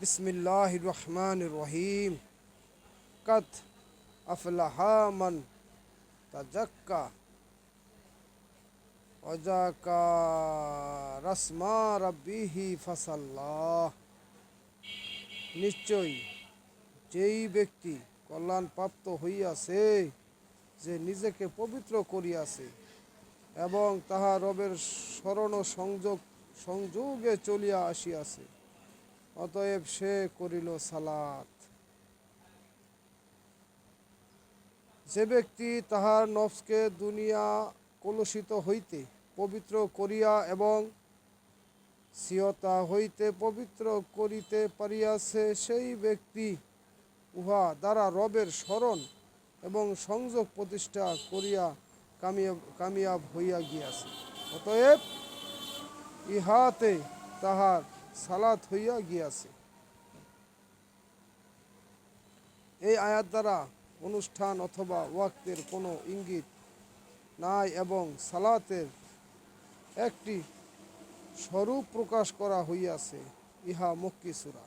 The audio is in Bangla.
বিসমিল্লাহ রহমান রহিম কত আফলাহা মান তাজাক্কা। অজাকা রসমা রব্বিহি ফাসাল্লাহ। নিশ্চয়ই যেই ব্যক্তি কল্যাণপ্রাপ্ত হইয়াছে, যে নিজেকে পবিত্র করিয়াছে এবং তাহা রবের স্মরণ সংযোগ সংযোগে চলিয়া আসিয়াছে। অতএব সে করিল সালাত। যে ব্যক্তি তাহার নফসকে দুনিয়া কলুষিত হইতে পবিত্র করিয়া এবং সিয়তা হইতে পবিত্র করিতে পারিয়াছে, সেই ব্যক্তি উহা দ্বারা রবের স্মরণ এবং সংযোগ প্রতিষ্ঠা করিয়া কামিয়াব কামিয়াব হইয়া গিয়াছে। অতএব ইহাতে তাহার সালাত হইয়া গিয়াছে। এই আয়াত দ্বারা অনুষ্ঠান অথবা ওয়াক্তের কোনো ইঙ্গিত নাই এবং সালাতের একটি স্বরূপ প্রকাশ করা হইয়াছে ইহা মক্কি সূরা।